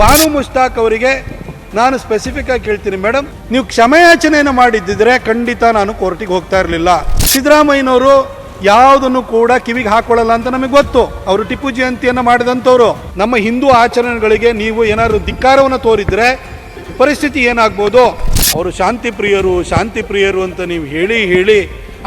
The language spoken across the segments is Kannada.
ಬಾನು ಮುಷ್ತಾಕ್ ಅವರಿಗೆ ನಾನು ಸ್ಪೆಸಿಫಿಕ್ ಆಗಿ ಕೇಳ್ತೀನಿ ಮೇಡಮ್ ನೀವು ಕ್ಷಮೆಯಾಚನೆಯನ್ನು ಮಾಡಿದ್ದಿದ್ರೆ ಖಂಡಿತ ನಾನು ಕೋರ್ಟಿಗೆ ಹೋಗ್ತಾ ಇರಲಿಲ್ಲ. ಸಿದ್ದರಾಮಯ್ಯನವರು ಯಾವುದನ್ನು ಕೂಡ ಕಿವಿಗೆ ಹಾಕೊಳ್ಳಲ್ಲ ಅಂತ ನಮಗೆ ಗೊತ್ತು. ಅವರು ಟಿಪ್ಪು ಜಯಂತಿಯನ್ನು ಮಾಡಿದಂಥವ್ರು. ನಮ್ಮ ಹಿಂದೂ ಆಚರಣೆಗಳಿಗೆ ನೀವು ಏನಾದರೂ ಧಿಕ್ಕಾರವನ್ನು ತೋರಿದ್ರೆ ಪರಿಸ್ಥಿತಿ ಏನಾಗ್ಬೋದು? ಅವರು ಶಾಂತಿ ಪ್ರಿಯರು ಶಾಂತಿ ಪ್ರಿಯರು ಅಂತ ನೀವು ಹೇಳಿ ಹೇಳಿ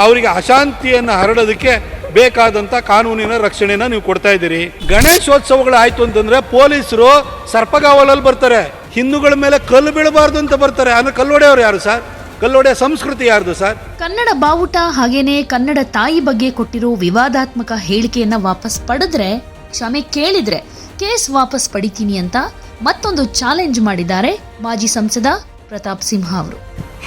ಅವರಿಗೆ ಅಶಾಂತಿಯನ್ನು ಹರಡೋದಕ್ಕೆ ಬೇಕಾದಂಥ ಕಾನೂನಿನ ರಕ್ಷಣೆನ ನೀವು ಕೊಡ್ತಾ ಇದ್ದೀರಿ. ಗಣೇಶೋತ್ಸವಗಳು ಆಯ್ತು ಅಂತಂದ್ರೆ ಪೊಲೀಸರು ಸರ್ಪಗಾವಲಲ್ಲಿ ಬರ್ತಾರೆ. ಹಿಂದೂಗಳ ಮೇಲೆ ಕಲ್ಲು ಬೀಳಬಾರ್ದು ಅಂತ ಬರ್ತಾರೆ. ಅಂದ್ರೆ ಕಲ್ಲೊಡೆಯವರು ಯಾರು ಸರ್? ಕಲ್ಲೊಡೆಯ ಸಂಸ್ಕೃತಿ ಯಾರ್ದು ಸರ್? ಕನ್ನಡ ಬಾವುಟ ಹಾಗೇನೆ ಕನ್ನಡ ತಾಯಿ ಬಗ್ಗೆ ಕೊಟ್ಟಿರೋ ವಿವಾದಾತ್ಮಕ ಹೇಳಿಕೆಯನ್ನ ವಾಪಸ್ ಪಡೆದ್ರೆ ಕ್ಷಮೆ ಕೇಳಿದ್ರೆ ಕೇಸ್ ವಾಪಸ್ ಪಡಿತೀನಿ ಅಂತ ಮತ್ತೊಂದು ಚಾಲೆಂಜ್ ಮಾಡಿದ್ದಾರೆ ಮಾಜಿ ಸಂಸದ ಪ್ರತಾಪ್ ಸಿಂಹ ಅವರು.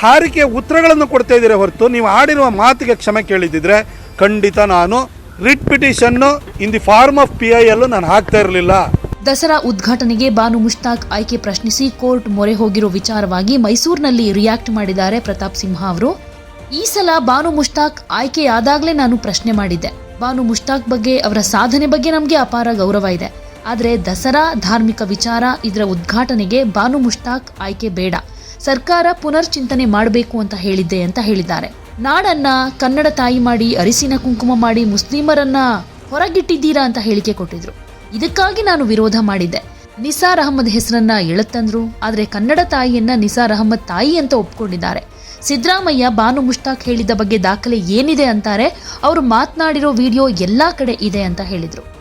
ಹಾರಿಕೆ ಉತ್ತರಗಳನ್ನು ಕೊಡ್ತಾ ಇದ್ದೀರಾ ಹೊರತು ನೀವು ಆಡಿರುವ ಮಾತಿಗೆ ಕ್ಷಮೆ ಕೇಳಿದ್ದಿದ್ರೆ ಖಂಡಿತ ನಾನು writ petition in the form of P I ಅಲ್ಲೂ ನಾನು ಹಾಕ್ತಾ ಇರಲಿಲ್ಲ. ದಸರಾ ಉದ್ಘಾಟನೆಗೆ ಬಾನು ಮುಷ್ತಾಕ್ ಆಯ್ಕೆ ಪ್ರಶ್ನಿಸಿ ಕೋರ್ಟ್ ಮೊರೆ ಹೋಗಿರೋ ವಿಚಾರವಾಗಿ ಮೈಸೂರಿನಲ್ಲಿ ರಿಯಾಕ್ಟ್ ಮಾಡಿದ್ದಾರೆ ಪ್ರತಾಪ್ ಸಿಂಹ ಅವರು. ಈ ಸಲ ಬಾನು ಮುಷ್ತಾಕ್ ಆಯ್ಕೆಯಾದಾಗಲೇ ನಾನು ಪ್ರಶ್ನೆ ಮಾಡಿದ್ದೆ. ಬಾನು ಮುಷ್ತಾಕ್ ಬಗ್ಗೆ, ಅವರ ಸಾಧನೆ ಬಗ್ಗೆ ನಮಗೆ ಅಪಾರ ಗೌರವ ಇದೆ. ಆದರೆ ದಸರಾ ಧಾರ್ಮಿಕ ವಿಚಾರ ಇದರ ಉದ್ಘಾಟನೆಗೆ ಬಾನು ಮುಷ್ತಾಕ್ ಆಯ್ಕೆ ಬೇಡ. ಸರ್ಕಾರ ಪುನರ್ಚಿಂತನೆ ಮಾಡಬೇಕು ಅಂತ ಹೇಳಿದ್ದೆ ಅಂತ ಹೇಳಿದ್ದಾರೆ. ನಾಡನ್ನ ಕನ್ನಡ ತಾಯಿ ಮಾಡಿ, ಅರಿಸಿನ ಕುಂಕುಮ ಮಾಡಿ ಮುಸ್ಲಿಮರನ್ನ ಹೊರಗಿಟ್ಟಿದ್ದೀರಾ ಅಂತ ಹೇಳಿಕೆ ಕೊಟ್ಟಿದ್ರು. ಇದಕ್ಕಾಗಿ ನಾನು ವಿರೋಧ ಮಾಡಿದ್ದೆ. ನಿಸಾರ್ ಅಹಮದ್ ಹೆಸರನ್ನ ಎಳತ್ತಂದ್ರು, ಆದರೆ ಕನ್ನಡ ತಾಯಿಯನ್ನ ನಿಸಾರ್ ಅಹಮದ್ ತಾಯಿ ಅಂತ ಒಪ್ಕೊಂಡಿದ್ದಾರೆ. ಸಿದ್ದರಾಮಯ್ಯ ಬಾನು ಮುಷ್ತಾಕ್ ಹೇಳಿದ ಬಗ್ಗೆ ದಾಖಲೆ ಏನಿದೆ ಅಂತಾರೆ, ಅವರು ಮಾತನಾಡಿರೋ ವಿಡಿಯೋ ಎಲ್ಲಾ ಕಡೆ ಇದೆ ಅಂತ ಹೇಳಿದ್ರು.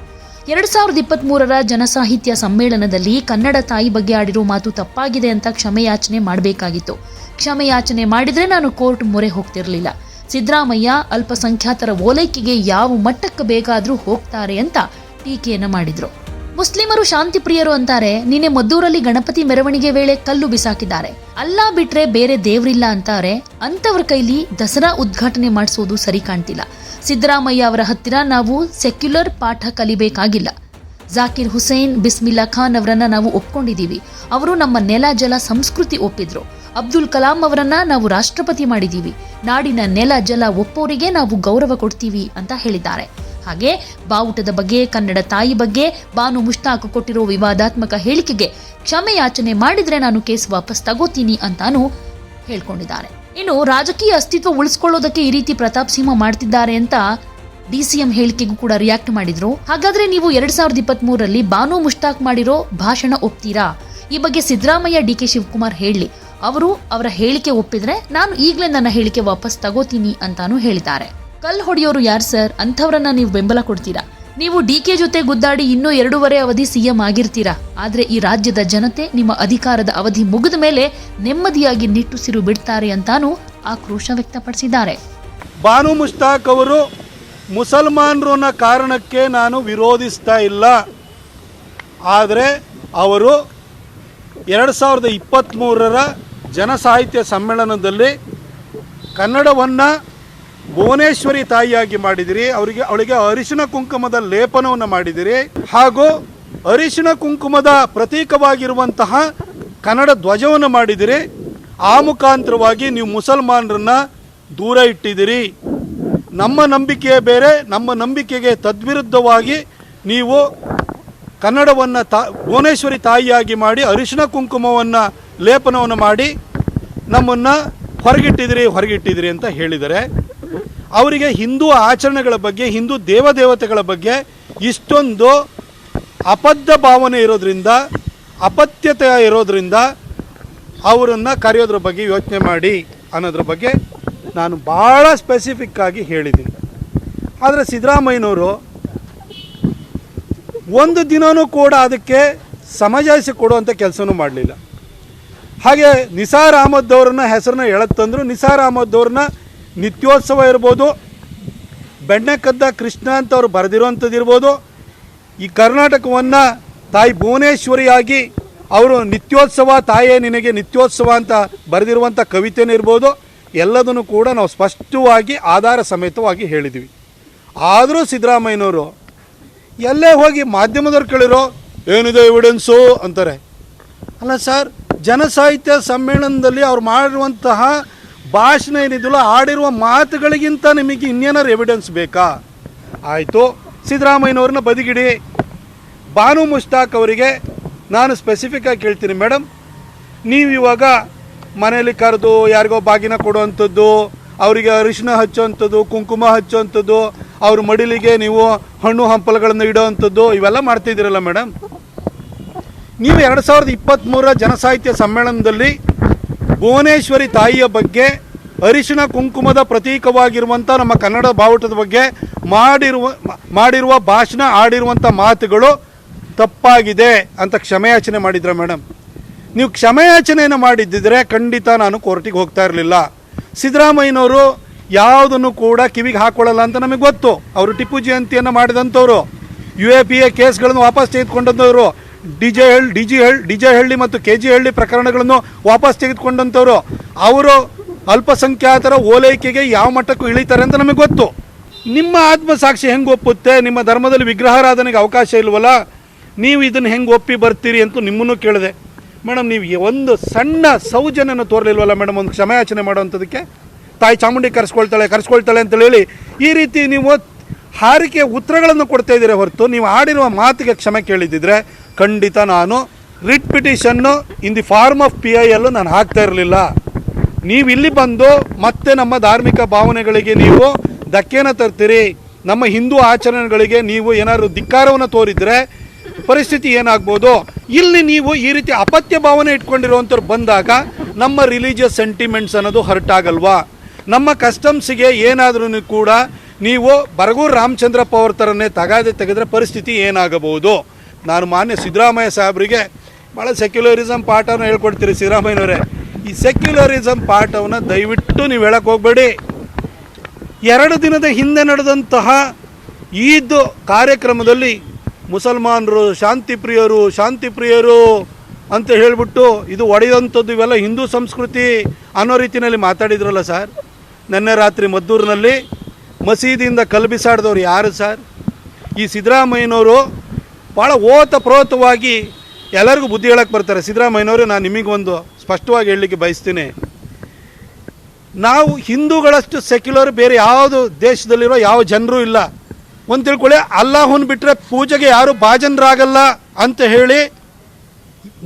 ಎರಡ್ ಸಾವಿರದ ಇಪ್ಪತ್ತ್ ಮೂರರ ಜನಸಾಹಿತ್ಯ ಸಮ್ಮೇಳನದಲ್ಲಿ ಕನ್ನಡ ತಾಯಿ ಬಗ್ಗೆ ಆಡಿರೋ ಮಾತು ತಪ್ಪಾಗಿದೆ ಅಂತ ಕ್ಷಮೆಯಾಚನೆ ಮಾಡಬೇಕಾಗಿತ್ತು. ಕ್ಷಮೆಯಾಚನೆ ಮಾಡಿದರೆ ನಾನು ಕೋರ್ಟ್ ಮೊರೆ ಹೋಗ್ತಿರಲಿಲ್ಲ. ಸಿದ್ದರಾಮಯ್ಯ ಅಲ್ಪಸಂಖ್ಯಾತರ ಓಲೈಕೆಗೆ ಯಾವ ಮಟ್ಟಕ್ಕೆ ಬೇಕಾದರೂ ಹೋಗ್ತಾರೆ ಅಂತ ಟೀಕೆಯನ್ನು ಮಾಡಿದ್ರು. ಮುಸ್ಲಿಮರು ಶಾಂತಿ ಪ್ರಿಯರು ಅಂತಾರೆ. ನಿನ್ನೆ ಮದ್ದೂರಲ್ಲಿ ಗಣಪತಿ ಮೆರವಣಿಗೆ ವೇಳೆ ಕಲ್ಲು ಬಿಸಾಕಿದ್ದಾರೆ. ಅಲ್ಲ ಬಿಟ್ರೆ ಬೇರೆ ದೇವ್ರಿಲ್ಲ ಅಂತಾರೆ. ಅಂತವ್ರ ಕೈಲಿ ದಸರಾ ಉದ್ಘಾಟನೆ ಮಾಡಿಸೋದು ಸರಿ ಕಾಣ್ತಿಲ್ಲ. ಸಿದ್ದರಾಮಯ್ಯ ಅವರ ಹತ್ತಿರ ನಾವು ಸೆಕ್ಯುಲರ್ ಪಾಠ ಕಲಿಬೇಕಾಗಿಲ್ಲ. ಜಾಕಿರ್ ಹುಸೇನ್, ಬಿಸ್ಮಿಲ್ಲಾ ಖಾನ್ ಅವರನ್ನ ನಾವು ಒಪ್ಕೊಂಡಿದ್ದೀವಿ. ಅವರು ನಮ್ಮ ನೆಲ ಜಲ ಸಂಸ್ಕೃತಿ ಒಪ್ಪಿದ್ರು. ಅಬ್ದುಲ್ ಕಲಾಂ ಅವರನ್ನ ನಾವು ರಾಷ್ಟ್ರಪತಿ ಮಾಡಿದ್ದೀವಿ. ನಾಡಿನ ನೆಲ ಜಲ ಒಪ್ಪೋರಿಗೆ ನಾವು ಗೌರವ ಕೊಡ್ತೀವಿ ಅಂತ ಹೇಳಿದ್ದಾರೆ. ಹಾಗೆ ಬಾವುಟದ ಬಗ್ಗೆ, ಕನ್ನಡ ತಾಯಿ ಬಗ್ಗೆ, ಬಾನು ಮುಷ್ತಾಕ್ ಕೊಟ್ಟಿರೋ ವಿವಾದಾತ್ಮಕ ಹೇಳಿಕೆಗೆ ಕ್ಷಮೆ ಯಾಚನೆ ಮಾಡಿದ್ರೆ ನಾನು ಕೇಸ್ ವಾಪಸ್ ತಗೋತೀನಿ ಅಂತಾನು ಹೇಳ್ಕೊಂಡಿದ್ದಾರೆ. ಇನ್ನು ರಾಜಕೀಯ ಅಸ್ತಿತ್ವ ಉಳಿಸ್ಕೊಳ್ಳೋದಕ್ಕೆ ಈ ರೀತಿ ಪ್ರತಾಪ್ ಸಿಂಹ ಮಾಡ್ತಿದ್ದಾರೆ ಅಂತ ಡಿಸಿಎಂ ಹೇಳಿಕೆಗೂ ಕೂಡ ರಿಯಾಕ್ಟ್ ಮಾಡಿದ್ರು. ಹಾಗಾದ್ರೆ ನೀವು ಎರಡ್ ಸಾವಿರದ ಇಪ್ಪತ್ತ್ ಮೂರರಲ್ಲಿ ಬಾನು ಮುಷ್ತಾಕ್ ಮಾಡಿರೋ ಭಾಷಣ ಒಪ್ತೀರಾ? ಈ ಬಗ್ಗೆ ಸಿದ್ದರಾಮಯ್ಯ, ಡಿ ಕೆ ಶಿವಕುಮಾರ್ ಹೇಳಿ. ಅವರು ಅವರ ಹೇಳಿಕೆ ಒಪ್ಪಿದ್ರೆ ನಾನು ಈಗಲೇ ನನ್ನ ಹೇಳಿಕೆ ವಾಪಸ್ ತಗೋತೀನಿ ಅಂತಾನು ಹೇಳಿದ್ದಾರೆ. ಕಲ್ ಹೊಡೆಯೋರು ಯಾರು ಸರ್? ಅಂಥವ್ರನ್ನ ನೀವು ಬೆಂಬಲ ಕೊಡ್ತೀರಾ? ನೀವು ಡಿ ಕೆ ಜೊತೆ ಗುದ್ದಾಡಿ ಇನ್ನೂ ಎರಡೂವರೆ ಅವಧಿ ಸಿಎಂ ಆಗಿರ್ತೀರಾ? ಆದರೆ ಈ ರಾಜ್ಯದ ಜನತೆ ನಿಮ್ಮ ಅಧಿಕಾರದ ಅವಧಿ ಮುಗಿದ ಮೇಲೆ ನೆಮ್ಮದಿಯಾಗಿ ನಿಟ್ಟುಸಿರು ಬಿಡ್ತಾರೆ ಅಂತಾನೂ ಆಕ್ರೋಶ ವ್ಯಕ್ತಪಡಿಸಿದ್ದಾರೆ. ಬಾನು ಮುಷ್ತಾಕ್ ಅವರು ಮುಸಲ್ಮಾನರು ಕಾರಣಕ್ಕೆ ನಾನು ವಿರೋಧಿಸ್ತಾ ಇಲ್ಲ. ಆದರೆ ಅವರು ಎರಡು ಸಾವಿರದ ಇಪ್ಪತ್ತ್ಮೂರರ ಜನಸಾಹಿತ್ಯ ಸಮ್ಮೇಳನದಲ್ಲಿ ಕನ್ನಡವನ್ನು ಭುವನೇಶ್ವರಿ ತಾಯಿಯಾಗಿ ಮಾಡಿದಿರಿ, ಅವರಿಗೆ, ಅವಳಿಗೆ ಅರಿಶಿನ ಕುಂಕುಮದ ಲೇಪನವನ್ನು ಮಾಡಿದಿರಿ, ಹಾಗೂ ಅರಿಶಿನ ಕುಂಕುಮದ ಪ್ರತೀಕವಾಗಿರುವಂತಹ ಕನ್ನಡ ಧ್ವಜವನ್ನು ಮಾಡಿದಿರಿ. ಆ ಮುಖಾಂತರವಾಗಿ ನೀವು ಮುಸಲ್ಮಾನರನ್ನ ದೂರ ಇಟ್ಟಿದ್ದೀರಿ ನಮ್ಮ ನಂಬಿಕೆಯ ಬೇರೆ, ನಮ್ಮ ನಂಬಿಕೆಗೆ ತದ್ವಿರುದ್ಧವಾಗಿ ನೀವು ಕನ್ನಡವನ್ನು ತಾ, ಭುವನೇಶ್ವರಿ ತಾಯಿಯಾಗಿ ಮಾಡಿ ಅರಿಶಿನ ಕುಂಕುಮವನ್ನು ಲೇಪನವನ್ನು ಮಾಡಿ ನಮ್ಮನ್ನು ಹೊರಗಿಟ್ಟಿದಿರಿ ಹೊರಗಿಟ್ಟಿದಿರಿ ಅಂತ ಹೇಳಿದರೆ ಅವರಿಗೆ ಹಿಂದೂ ಆಚರಣೆಗಳ ಬಗ್ಗೆ, ಹಿಂದೂ ದೇವದೇವತೆಗಳ ಬಗ್ಗೆ ಇಷ್ಟೊಂದು ಅಬದ್ಧ ಭಾವನೆ ಇರೋದ್ರಿಂದ ಅಪತ್ಯತೆ ಇರೋದ್ರಿಂದ ಅವರನ್ನು ಕರೆಯೋದ್ರ ಬಗ್ಗೆ ಯೋಚನೆ ಮಾಡಿ ಅನ್ನೋದ್ರ ಬಗ್ಗೆ ನಾನು ಭಾಳ ಸ್ಪೆಸಿಫಿಕ್ ಆಗಿ ಹೇಳಿದ್ದೀನಿ. ಆದರೆ ಸಿದ್ದರಾಮಯ್ಯನವರು ಒಂದು ದಿನವೂ ಕೂಡ ಅದಕ್ಕೆ ಸಮಜಾಯಿಸಿ ಕೊಡುವಂಥ ಕೆಲಸನೂ ಮಾಡಲಿಲ್ಲ. ಹಾಗೆ ನಿಸಾರ್ ಅಹಮದ್ ಅವ್ರನ್ನ ಹೆಸರನ್ನ ಎಳತ್ತಂದ್ರು ನಿಸಾರ್ ಅಹಮದ್ ಅವ್ರನ್ನ ನಿತ್ಯೋತ್ಸವ ಇರ್ಬೋದು ಬೆಣ್ಣೆಕದ್ದ ಕೃಷ್ಣ ಅಂತ ಅವರು ಬರೆದಿರುವಂಥದ್ದು ಇರ್ಬೋದು, ಈ ಕರ್ನಾಟಕವನ್ನು ತಾಯಿ ಭುವನೇಶ್ವರಿಯಾಗಿ ಅವರು ನಿತ್ಯೋತ್ಸವ, ತಾಯೇ ನಿನಗೆ ನಿತ್ಯೋತ್ಸವ ಅಂತ ಬರೆದಿರುವಂಥ ಕವಿತೆನೇ ಇರ್ಬೋದು, ಎಲ್ಲದನ್ನು ಕೂಡ ನಾವು ಸ್ಪಷ್ಟವಾಗಿ, ಆಧಾರ ಸಮೇತವಾಗಿ ಹೇಳಿದ್ವಿ. ಆದರೂ ಸಿದ್ದರಾಮಯ್ಯನವರು, ಎಲ್ಲೇ ಹೋಗಿ ಮಾಧ್ಯಮದವ್ರು ಕೇಳಿರೋ, ಏನಿದೆ ಎವಿಡೆನ್ಸು ಅಂತಾರೆ. ಅಲ್ಲ ಸರ್, ಜನಸಾಹಿತ್ಯ ಸಮ್ಮೇಳನದಲ್ಲಿ ಅವ್ರು ಮಾಡಿರುವಂತಹ ಭಾಷಣ ಏನಿದಿಲ್ಲ ಆಡಿರುವ ಮಾತುಗಳಿಗಿಂತ ನಿಮಗೆ ಇನ್ನೇನಾರು ಎವಿಡೆನ್ಸ್ ಬೇಕಾ? ಆಯಿತು, ಸಿದ್ದರಾಮಯ್ಯನವ್ರನ್ನ ಬದಿಗಿಡಿ. ಬಾನು ಮುಷ್ತಾಕ್ ಅವರಿಗೆ ನಾನು ಸ್ಪೆಸಿಫಿಕ್ಕಾಗಿ ಕೇಳ್ತೀನಿ ಮೇಡಮ್ ನೀವು ಇವಾಗ ಮನೆಯಲ್ಲಿ ಕರೆದು ಯಾರಿಗೋ ಬಾಗಿನ ಕೊಡುವಂಥದ್ದು, ಅವರಿಗೆ ಅರಿಶಿನ ಹಚ್ಚುವಂಥದ್ದು, ಕುಂಕುಮ ಹಚ್ಚುವಂಥದ್ದು, ಅವ್ರ ಮಡಿಲಿಗೆ ನೀವು ಹಣ್ಣು ಹಂಪಲುಗಳನ್ನು ಇಡೋವಂಥದ್ದು, ಇವೆಲ್ಲ ಮಾಡ್ತಿದ್ದೀರಲ್ಲ ಮೇಡಮ್ ನೀವು ಎರಡು ಸಾವಿರದ ಇಪ್ಪತ್ತ್ಮೂರರ ಜನಸಾಹಿತ್ಯ ಸಮ್ಮೇಳನದಲ್ಲಿ ಭುವನೇಶ್ವರಿ ತಾಯಿಯ ಬಗ್ಗೆ ಅರಿಶಿಣ ಕುಂಕುಮದ ಪ್ರತೀಕವಾಗಿರುವಂಥ ನಮ್ಮ ಕನ್ನಡ ಬಾವುಟದ ಬಗ್ಗೆ ಮಾಡಿರುವ ಮಾಡಿರುವ ಭಾಷಣ ಆಡಿರುವಂಥ ಮಾತುಗಳು ತಪ್ಪಾಗಿದೆ ಅಂತ ಕ್ಷಮೆಯಾಚನೆ ಮಾಡಿದ್ರ ಮೇಡಮ್ ನೀವು ಕ್ಷಮೆಯಾಚನೆಯನ್ನು ಮಾಡಿದ್ದಿದ್ರೆ ಖಂಡಿತ ನಾನು ಕೋರ್ಟಿಗೆ ಹೋಗ್ತಾ ಇರಲಿಲ್ಲ. ಸಿದ್ದರಾಮಯ್ಯನವರು ಯಾವುದನ್ನು ಕೂಡ ಕಿವಿಗೆ ಹಾಕೊಳ್ಳಲ್ಲ ಅಂತ ನಮಗೆ ಗೊತ್ತು. ಅವರು ಟಿಪ್ಪು ಜಯಂತಿಯನ್ನು ಮಾಡಿದಂಥವ್ರು. ಯು ಎ ಪಿ ಎ ಕೇಸ್ಗಳನ್ನು ವಾಪಸ್ ತೆಗೆದುಕೊಂಡಂಥವ್ರು. D J Halli D G Halli D J Halli ಮತ್ತು ಕೆ ಜಿ ಹಳ್ಳಿ ಪ್ರಕರಣಗಳನ್ನು ವಾಪಸ್ ತೆಗೆದುಕೊಂಡಂಥವ್ರು ಅವರು ಅಲ್ಪಸಂಖ್ಯಾತರ ಓಲೈಕೆಗೆ ಯಾವ ಮಟ್ಟಕ್ಕೂ ಇಳಿತಾರೆ ಅಂತ ನಮಗೆ ಗೊತ್ತು. ನಿಮ್ಮ ಆತ್ಮಸಾಕ್ಷಿ ಹೆಂಗೆ ಒಪ್ಪುತ್ತೆ? ನಿಮ್ಮ ಧರ್ಮದಲ್ಲಿ ವಿಗ್ರಹಾರಾಧನೆಗೆ ಅವಕಾಶ ಇಲ್ವಲ್ಲ? ನೀವು ಇದನ್ನು ಹೆಂಗೆ ಒಪ್ಪಿ ಬರ್ತೀರಿ ಅಂತ ನಿಮ್ಮನ್ನು ಕೇಳಿದೆ. ಮೇಡಮ್ ನೀವು ಒಂದು ಸಣ್ಣ ಸೌಜನ್ಯನ ತೋರಲಿಲ್ವಲ್ಲ ಮೇಡಮ್ ಒಂದು ಕ್ಷಮೆಯಾಚನೆ ಮಾಡುವಂಥದ್ದಕ್ಕೆ ತಾಯಿ ಚಾಮುಂಡಿ ಕರೆಸ್ಕೊಳ್ತಾಳೆ ಕರೆಸ್ಕೊಳ್ತಾಳೆ ಅಂತ ಹೇಳಿ ಈ ರೀತಿ ನೀವು ಹಾರಿಕೆ ಉತ್ತರಗಳನ್ನು ಕೊಡ್ತಾ ಇದ್ದೀರಾ ಹೊರತು ನೀವು ಆಡಿರುವ ಮಾತಿಗೆ ಕ್ಷಮೆ ಕೇಳಿದ್ದಿದ್ರೆ ಖಂಡಿತ ನಾನು writ petition in the form of P I ಎಲ್ಲೂ ನಾನು ಹಾಕ್ತಾ ಇರಲಿಲ್ಲ. ನೀವು ಇಲ್ಲಿ ಬಂದು ಮತ್ತೆ ನಮ್ಮ ಧಾರ್ಮಿಕ ಭಾವನೆಗಳಿಗೆ ನೀವು ಧಕ್ಕೆನ ತರ್ತೀರಿ, ನಮ್ಮ ಹಿಂದೂ ಆಚರಣೆಗಳಿಗೆ ನೀವು ಏನಾದರೂ ಧಿಕ್ಕಾರವನ್ನು ತೋರಿದರೆ ಪರಿಸ್ಥಿತಿ ಏನಾಗ್ಬೋದು? ಇಲ್ಲಿ ನೀವು ಈ ರೀತಿ ಅಪತ್ಯ ಭಾವನೆ ಇಟ್ಕೊಂಡಿರುವಂಥವ್ರು ಬಂದಾಗ ನಮ್ಮ ರಿಲಿಜಿಯಸ್ ಸೆಂಟಿಮೆಂಟ್ಸ್ ಅನ್ನೋದು ಹರ್ಟ್ ಆಗಲ್ವಾ? ನಮ್ಮ ಕಸ್ಟಮ್ಸಿಗೆ ಏನಾದ್ರೂ ಕೂಡ ನೀವು ಬರಗೂರು ರಾಮಚಂದ್ರಪ್ಪ ಅವ್ರ ಥರನೇ ತಗಾದೆ ತೆಗೆದ್ರೆ ಪರಿಸ್ಥಿತಿ ಏನಾಗಬಹುದು? ನಾನು ಮಾನ್ಯ ಸಿದ್ದರಾಮಯ್ಯ ಸಾಹೇಬರಿಗೆ ಭಾಳ ಸೆಕ್ಯುಲರಿಸಮ್ ಪಾಠನ ಹೇಳ್ಕೊಡ್ತೀರಿ ಸಿದ್ದರಾಮಯ್ಯನವರೇ. ಈ ಸೆಕ್ಯುಲರಿಸಮ್ ಪಾಠವನ್ನು ದಯವಿಟ್ಟು ನೀವು ಹೇಳಕ್ಕೆ ಹೋಗಬೇಡಿ. ಎರಡು ದಿನದ ಹಿಂದೆ ನಡೆದಂತಹ ಈದ್ ಕಾರ್ಯಕ್ರಮದಲ್ಲಿ ಮುಸಲ್ಮಾನರು ಶಾಂತಿ ಪ್ರಿಯರು ಶಾಂತಿ ಪ್ರಿಯರು ಅಂತ ಹೇಳಿಬಿಟ್ಟು ಇದು ಒಡೆಯುವಂಥದ್ದು ಇವೆಲ್ಲ ಹಿಂದೂ ಸಂಸ್ಕೃತಿ ಅನ್ನೋ ರೀತಿಯಲ್ಲಿ ಮಾತಾಡಿದ್ರಲ್ಲ ಸರ್. ನಿನ್ನೆ ರಾತ್ರಿ ಮದ್ದೂರಿನಲ್ಲಿ ಮಸೀದಿಯಿಂದ ಕಲ್ಬಿಸಾಡಿದವ್ರು ಯಾರು ಸರ್? ಈ ಸಿದ್ದರಾಮಯ್ಯನವರು ಭಾಳ ಓತ ಪ್ರೋತವಾಗಿ ಎಲ್ಲರಿಗೂ ಬುದ್ಧಿ ಹೇಳಕ್ಕೆ ಬರ್ತಾರೆ. ಸಿದ್ದರಾಮಯ್ಯನವರು, ನಾನು ನಿಮಗೊಂದು ಸ್ಪಷ್ಟವಾಗಿ ಹೇಳಲಿಕ್ಕೆ ಬಯಸ್ತೀನಿ. ನಾವು ಹಿಂದೂಗಳಷ್ಟು ಸೆಕ್ಯುಲರ್ ಬೇರೆ ಯಾವುದು ದೇಶದಲ್ಲಿರೋ ಯಾವ ಜನರೂ ಇಲ್ಲ. ಒಂದು ತಿಳ್ಕೊಳ್ಳಿ, ಅಲ್ಲಾಹುನ್ ಬಿಟ್ಟರೆ ಪೂಜೆಗೆ ಯಾರು ಭಾಜನರಾಗಲ್ಲ ಅಂತ ಹೇಳಿ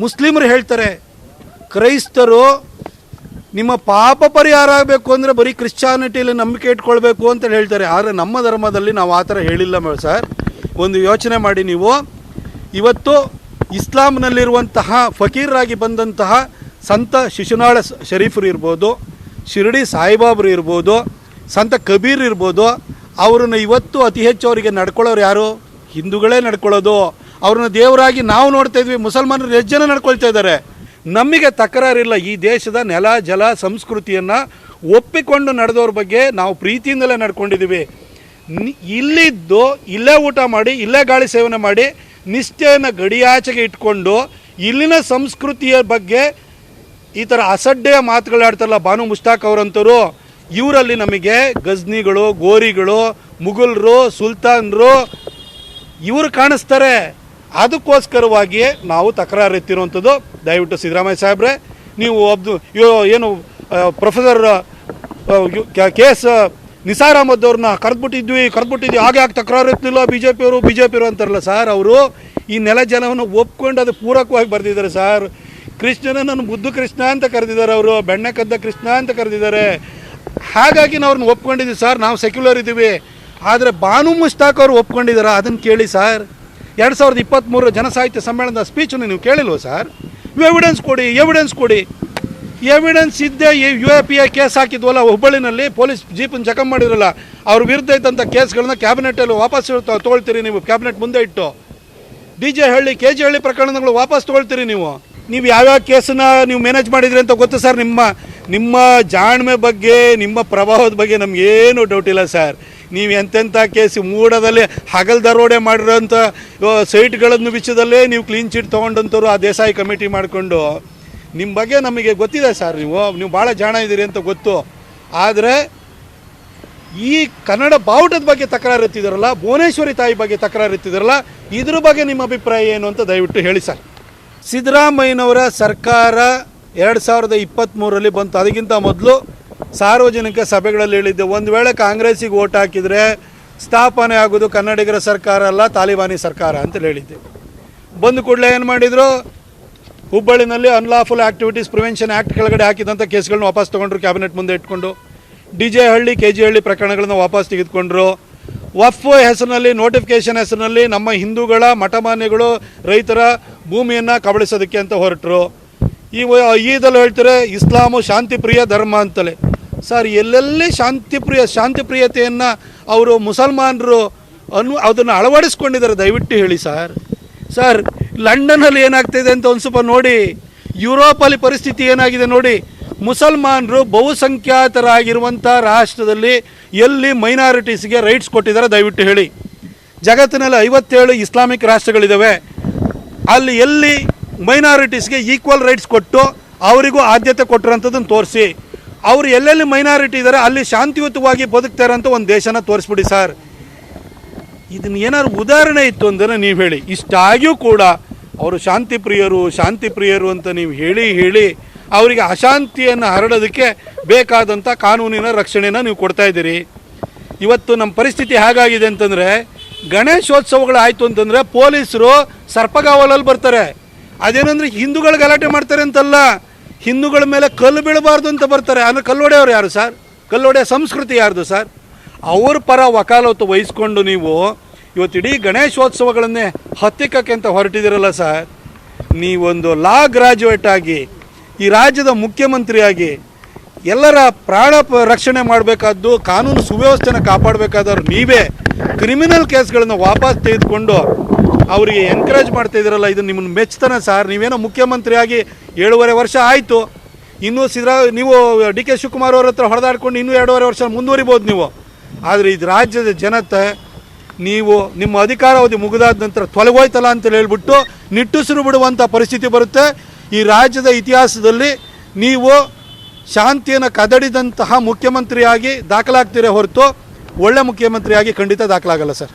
ಮುಸ್ಲಿಮರು ಹೇಳ್ತಾರೆ. ಕ್ರೈಸ್ತರು ನಿಮ್ಮ ಪಾಪ ಪರಿಹಾರ ಆಗಬೇಕು ಅಂದರೆ ಬರೀ ಕ್ರಿಶ್ಚಾನಿಟಿಯಲ್ಲಿ ನಂಬಿಕೆ ಇಟ್ಕೊಳ್ಬೇಕು ಅಂತ ಹೇಳ್ತಾರೆ. ಆದರೆ ನಮ್ಮ ಧರ್ಮದಲ್ಲಿ ನಾವು ಆ ಥರ ಹೇಳಿಲ್ಲ ಸರ್. ಒಂದು ಯೋಚನೆ ಮಾಡಿ ನೀವು. ಇವತ್ತು ಇಸ್ಲಾಂನಲ್ಲಿರುವಂತಹ ಫಕೀರರಾಗಿ ಬಂದಂತಹ ಸಂತ ಶಿಶುನಾಳ ಶರೀಫರು ಇರ್ಬೋದು, ಶಿರಡಿ ಸಾಯಿಬಾಬರು ಇರ್ಬೋದು, ಸಂತ ಕಬೀರ್ ಇರ್ಬೋದು, ಅವ್ರನ್ನ ಇವತ್ತು ಅತಿ ಹೆಚ್ಚು ಅವರಿಗೆ ನಡ್ಕೊಳ್ಳೋರು ಯಾರು? ಹಿಂದೂಗಳೇ ನಡ್ಕೊಳ್ಳೋದು. ಅವ್ರನ್ನ ದೇವರಾಗಿ ನಾವು ನೋಡ್ತಾ ಇದ್ವಿ, ಮುಸಲ್ಮಾನರು ಎಷ್ಟು ಜನ ನಡ್ಕೊಳ್ತಾ ಇದ್ದಾರೆ? ನಮಗೆ ತಕರಾರಿಲ್ಲ, ಈ ದೇಶದ ನೆಲ, ಜಲ, ಸಂಸ್ಕೃತಿಯನ್ನು ಒಪ್ಪಿಕೊಂಡು ನಡೆದವ್ರ ಬಗ್ಗೆ ನಾವು ಪ್ರೀತಿಯಿಂದಲೇ ನಡ್ಕೊಂಡಿದ್ದೀವಿ. ಇಲ್ಲಿದ್ದು ಇಲ್ಲೇ ಊಟ ಮಾಡಿ, ಇಲ್ಲೇ ಗಾಳಿ ಸೇವನೆ ಮಾಡಿ ನಿಷ್ಠೆಯನ್ನು ಗಡಿಯಾಚೆಗೆ ಇಟ್ಕೊಂಡು ಇಲ್ಲಿನ ಸಂಸ್ಕೃತಿಯ ಬಗ್ಗೆ ಈ ಥರ ಅಸಡ್ಡೆಯ ಮಾತುಗಳಾಡ್ತಾರಲ್ಲ ಬಾನು ಮುಷ್ತಾಕ್ ಅವರಂತರು, ಇವರಲ್ಲಿ ನಮಗೆ ಗಜ್ನಿಗಳು, ಗೋರಿಗಳು, ಮುಘಲ್ರು, ಸುಲ್ತಾನ್ರು ಇವರು ಕಾಣಿಸ್ತಾರೆ. ಅದಕ್ಕೋಸ್ಕರವಾಗಿ ನಾವು ತಕರಾರು ಎತ್ತಿರುವಂಥದ್ದು ದಯವಿಟ್ಟು ಸಿದ್ದರಾಮಯ್ಯ ಸಾಹೇಬ್ರೆ, ನೀವು ಅಬ್ದು ಏನು professor K S Nisar Ahmed ಅವ್ರನ್ನ ಕರೆದ್ಬಿಟ್ಟಿದ್ವಿ ಕರೆದ್ಬಿಟ್ಟಿದ್ವಿ. ಹಾಗೆ ಯಾಕೆ ತಕರಾರು ಎತ್ತಲಿಲ್ಲ ಬಿ ಜೆ ಪಿಯವರು ಬಿ ಜೆ ಪಿಯವರು ಅಂತಾರಲ್ಲ ಸರ್ ಅವರು. ಈ ನೆಲ ಜನವನ್ನು ಒಪ್ಕೊಂಡು ಅದು ಪೂರಕವಾಗಿ ಬರೆದಿದ್ದಾರೆ ಸರ್ ಕೃಷ್ಣನನ್ನು ಬುದ್ಧ ಕೃಷ್ಣ ಅಂತ ಕರೆದಿದ್ದಾರೆ ಅವರು. ಬೆಣ್ಣೆ ಕದ್ದ ಕೃಷ್ಣ ಅಂತ ಕರೆದಿದ್ದಾರೆ. ಹಾಗಾಗಿ ನಾವು ಅವ್ರನ್ನ ಒಪ್ಕೊಂಡಿದ್ದೀವಿ ಸರ್ ನಾವು ಸೆಕ್ಯುಲರ್ ಇದ್ದೀವಿ. ಆದರೆ ಬಾನು ಮುಸ್ತಾಕ್ ಅವರು ಒಪ್ಕೊಂಡಿದ್ದಾರೆ? ಅದನ್ನು ಕೇಳಿ ಸರ್ ಎರಡು ಸಾವಿರದ ಇಪ್ಪತ್ತ್ಮೂರರ ಜನಸಾಹಿತ್ಯ ಸಮ್ಮೇಳನದ ಸ್ಪೀಚನ್ನು ನೀವು ಕೇಳಿಲ್ವ ಸರ್ ಎವಿಡೆನ್ಸ್ ಕೊಡಿ ಎವಿಡೆನ್ಸ್ ಕೊಡಿ. ಎವಿಡೆನ್ಸ್ ಇದ್ದೇ ಈ U A P A case ಹಾಕಿದ್ವಲ್ಲ, ಹುಬ್ಬಳ್ಳಿನಲ್ಲಿ ಪೊಲೀಸ್ ಜೀಪನ್ನು ಚೆಕಪ್ ಮಾಡಿರಲ್ಲ ಅವ್ರ ವಿರುದ್ಧ ಇದ್ದಂಥ ಕೇಸ್ಗಳನ್ನ ಕ್ಯಾಬಿನೆಟಲ್ಲಿ ವಾಪಸ್ ತೊಗೊಳ್ತೀರಿ ನೀವು, ಕ್ಯಾಬಿನೆಟ್ ಮುಂದೆ ಇಟ್ಟು. D J Halli K G Halli ಪ್ರಕರಣಗಳು ವಾಪಸ್ ತೊಗೊಳ್ತೀರಿ ನೀವು. ನೀವು ಯಾವ್ಯಾವ ಕೇಸನ್ನ ನೀವು ಮ್ಯಾನೇಜ್ ಮಾಡಿದ್ರಿ ಅಂತ ಗೊತ್ತು ಸರ್ ನಿಮ್ಮ ನಿಮ್ಮ ಜಾಣ್ಮೆ ಬಗ್ಗೆ, ನಿಮ್ಮ ಪ್ರಭಾವದ ಬಗ್ಗೆ ನಮಗೇನು ಡೌಟ್ ಇಲ್ಲ ಸರ್. ನೀವು ಎಂತೆಂಥ ಕೇಸ್ ಮೂಡದಲ್ಲಿ ಹಗಲ್ ದರೋಡೆ ಮಾಡಿರೋಂಥ ಸೈಟ್ಗಳನ್ನು ವಿಷಯದಲ್ಲೇ ನೀವು ಕ್ಲೀನ್ ಚೀಟ್ ತೊಗೊಂಡಂಥವ್ರು ಆ ದೇಸಾಯಿ ಕಮಿಟಿ ಮಾಡಿಕೊಂಡು. ನಿಮ್ಮ ಬಗ್ಗೆ ನಮಗೆ ಗೊತ್ತಿದೆ ಸರ್ ನೀವು. ನೀವು ಭಾಳ ಜಾಣ ಇದ್ದೀರಿ ಅಂತ ಗೊತ್ತು. ಆದರೆ ಈ ಕನ್ನಡ ಬಾವುಟದ ಬಗ್ಗೆ ತಕರಾರು ಎತ್ತಿದಾರಲ್ಲ ಭುವನೇಶ್ವರಿ ತಾಯಿ ಬಗ್ಗೆ ತಕರಾರು ಎತ್ತಿದಾರಲ್ಲ ಇದ್ರ ಬಗ್ಗೆ ನಿಮ್ಮ ಅಭಿಪ್ರಾಯ ಏನು ಅಂತ ದಯವಿಟ್ಟು ಹೇಳಿ ಸರ್. ಸಿದ್ದರಾಮಯ್ಯನವರ ಸರ್ಕಾರ ಎರಡು ಸಾವಿರದ ಇಪ್ಪತ್ತ್ಮೂರರಲ್ಲಿ ಬಂತು. ಅದಕ್ಕಿಂತ ಮೊದಲು ಸಾರ್ವಜನಿಕ ಸಭೆಗಳಲ್ಲಿ ಹೇಳಿದ್ದೆ, ಒಂದು ವೇಳೆ ಕಾಂಗ್ರೆಸ್ಸಿಗೆ ಓಟ್ ಹಾಕಿದರೆ ಸ್ಥಾಪನೆ ಆಗೋದು ಕನ್ನಡಿಗರ ಸರ್ಕಾರ ಅಲ್ಲ, ತಾಲಿಬಾನಿ ಸರ್ಕಾರ ಅಂತ ಹೇಳಿದ್ದೆ. ಬಂದ ಕೂಡಲೇ ಏನು ಮಾಡಿದರು? ಹುಬ್ಬಳ್ಳಿನಲ್ಲಿ ಅನ್ಲಾಫುಲ್ ಆಕ್ಟಿವಿಟೀಸ್ ಪ್ರಿವೆನ್ಷನ್ ಆ್ಯಕ್ಟ್ ಕೆಳಗಡೆ ಹಾಕಿದಂಥ ಕೇಸ್ಗಳನ್ನ ವಾಪಸ್ ತೊಗೊಂಡ್ರು ಕ್ಯಾಬಿನೆಟ್ ಮುಂದೆ ಇಟ್ಕೊಂಡು. D J Halli, K G Halli ಪ್ರಕರಣಗಳನ್ನ ವಾಪಸ್ ತೆಗೆದುಕೊಂಡ್ರು. ವಫ್ ಹೆಸರಿನಲ್ಲಿ ನೋಟಿಫಿಕೇಶನ್ ಹೆಸರಿನಲ್ಲಿ ನಮ್ಮ ಹಿಂದೂಗಳ ಮಠಮಾನ್ಯಗಳು ರೈತರ ಭೂಮಿಯನ್ನು ಕಬಳಿಸೋದಕ್ಕೆ ಅಂತ ಹೊರಟರು. ಈ ಈದಲ್ಲಿ ಹೇಳ್ತಾರೆ ಇಸ್ಲಾಮು ಶಾಂತಿಪ್ರಿಯ ಧರ್ಮ ಅಂತಲೇ. ಸರ್, ಎಲ್ಲೆಲ್ಲಿ ಶಾಂತಿಪ್ರಿಯ, ಶಾಂತಿಪ್ರಿಯತೆಯನ್ನು ಅವರು ಮುಸಲ್ಮಾನರು ಅನ್ನು ಅದನ್ನು ಅಳವಡಿಸ್ಕೊಂಡಿದ್ದಾರೆ ದಯವಿಟ್ಟು ಹೇಳಿ ಸರ್. ಸರ್ ಲಂಡನ್ನಲ್ಲಿ ಏನಾಗ್ತಿದೆ ಅಂತ ಒಂದು ಸ್ವಲ್ಪ ನೋಡಿ. ಯುರೋಪಲ್ಲಿ ಪರಿಸ್ಥಿತಿ ಏನಾಗಿದೆ ನೋಡಿ. ಮುಸಲ್ಮಾನರು ಬಹುಸಂಖ್ಯಾತರಾಗಿರುವಂಥ ರಾಷ್ಟ್ರದಲ್ಲಿ ಎಲ್ಲಿ ಮೈನಾರಿಟೀಸ್ಗೆ ರೈಟ್ಸ್ ಕೊಟ್ಟಿದ್ದಾರೆ ದಯವಿಟ್ಟು ಹೇಳಿ. ಜಗತ್ತಿನಲ್ಲಿ ಐವತ್ತೇಳು ಇಸ್ಲಾಮಿಕ್ ರಾಷ್ಟ್ರಗಳಿದ್ದಾವೆ. ಅಲ್ಲಿ ಎಲ್ಲಿ ಮೈನಾರಿಟೀಸ್ಗೆ ಈಕ್ವಲ್ ರೈಟ್ಸ್ ಕೊಟ್ಟು ಅವರಿಗೂ ಆದ್ಯತೆ ಕೊಟ್ಟಿರೋಂಥದ್ದನ್ನು ತೋರಿಸಿ. ಅವರು ಎಲ್ಲೆಲ್ಲಿ ಮೈನಾರಿಟಿ ಇದ್ದಾರೆ ಅಲ್ಲಿ ಶಾಂತಿಯುತವಾಗಿ ಬದುಕ್ತಾರೆ ಒಂದು ದೇಶನ ತೋರಿಸ್ಬಿಡಿ ಸರ್. ಇದನ್ನ ಏನಾದ್ರು ಉದಾಹರಣೆ ಇತ್ತು ಅಂದರೆ ನೀವು ಹೇಳಿ. ಇಷ್ಟಾಗಿಯೂ ಕೂಡ ಅವರು ಶಾಂತಿ ಪ್ರಿಯರು ಶಾಂತಿ ಪ್ರಿಯರು ಅಂತ ನೀವು ಹೇಳಿ ಹೇಳಿ ಅವರಿಗೆ ಅಶಾಂತಿಯನ್ನು ಹರಡೋದಕ್ಕೆ ಬೇಕಾದಂಥ ಕಾನೂನಿನ ರಕ್ಷಣೆನ ನೀವು ಕೊಡ್ತಾ ಇದ್ದೀರಿ. ಇವತ್ತು ನಮ್ಮ ಪರಿಸ್ಥಿತಿ ಹೇಗಾಗಿದೆ ಅಂತಂದರೆ ಗಣೇಶೋತ್ಸವಗಳು ಆಯಿತು ಅಂತಂದರೆ ಪೊಲೀಸರು ಸರ್ಪಗಾವಲಲ್ಲಿ ಬರ್ತಾರೆ. ಅದೇನಂದ್ರೆ ಹಿಂದೂಗಳು ಗಲಾಟೆ ಮಾಡ್ತಾರೆ ಅಂತಲ್ಲ, ಹಿಂದೂಗಳ ಮೇಲೆ ಕಲ್ಲು ಬೀಳಬಾರ್ದು ಅಂತ ಬರ್ತಾರೆ. ಅಂದರೆ ಕಲ್ಲೊಡೆಯವ್ರು ಯಾರು ಸರ್? ಕಲ್ಲೊಡೆಯ ಸಂಸ್ಕೃತಿ ಯಾರ್ದು ಸರ್? ಅವ್ರ ಪರ ವಕಾಲತ್ತು ವಹಿಸ್ಕೊಂಡು ನೀವು ಇವತ್ತು ಇಡೀ ಗಣೇಶೋತ್ಸವಗಳನ್ನೇ ಹತ್ತಿಕ್ಕಕ್ಕೆ ಅಂತ ಹೊರಟಿದ್ದೀರಲ್ಲ ಸರ್, ನೀವೊಂದು ಲಾ ಗ್ರಾಜುಯೇಟ್ ಆಗಿ, ಈ ರಾಜ್ಯದ ಮುಖ್ಯಮಂತ್ರಿಯಾಗಿ ಎಲ್ಲರ ಪ್ರಾಣ ರಕ್ಷಣೆ ಮಾಡಬೇಕಾದ್ದು, ಕಾನೂನು ಸುವ್ಯವಸ್ಥೆನ ಕಾಪಾಡಬೇಕಾದವ್ರು ನೀವೇ. ಕ್ರಿಮಿನಲ್ ಕೇಸ್ಗಳನ್ನು ವಾಪಸ್ ತೆಗೆದುಕೊಂಡು ಅವರಿಗೆ ಎನ್ಕರೇಜ್ ಮಾಡ್ತಾ ಇದ್ದೀರಲ್ಲ, ಇದು ನಿಮ್ಮನ್ನು ಮೆಚ್ತಾನೆ ಸರ್. ನೀವೇನೋ ಮುಖ್ಯಮಂತ್ರಿಯಾಗಿ ಏಳುವರೆ ವರ್ಷ ಆಯಿತು. ಇನ್ನೂ ಸಿದ್ರ, ನೀವು ಡಿ ಕೆ ಶಿವಕುಮಾರ್ ಅವ್ರ ಹತ್ರ ಹೊಡೆದಾಡ್ಕೊಂಡು ಇನ್ನೂ ಎರಡೂವರೆ ವರ್ಷ ಮುಂದುವರಿಬೋದು ನೀವು. ಆದರೆ ಇದು ರಾಜ್ಯದ ಜನತೆ ನೀವು ನಿಮ್ಮ ಅಧಿಕಾರಾವಧಿ ಮುಗಿದಾದ ನಂತರ ತೊಲಗೋಯ್ತಲ್ಲ ಅಂತ ಹೇಳ್ಬಿಟ್ಟು ನಿಟ್ಟುಸಿರು ಬಿಡುವಂಥ ಪರಿಸ್ಥಿತಿ ಬರುತ್ತೆ. ಈ ರಾಜ್ಯದ ಇತಿಹಾಸದಲ್ಲಿ ನೀವು ಶಾಂತಿಯನ್ನು ಕದಡಿದಂತಹ ಮುಖ್ಯಮಂತ್ರಿಯಾಗಿ ದಾಖಲಾಗ್ತೀರೇ ಹೊರತು ಒಳ್ಳೆ ಮುಖ್ಯಮಂತ್ರಿಯಾಗಿ ಖಂಡಿತ ದಾಖಲಾಗಲ್ಲ ಸರ್.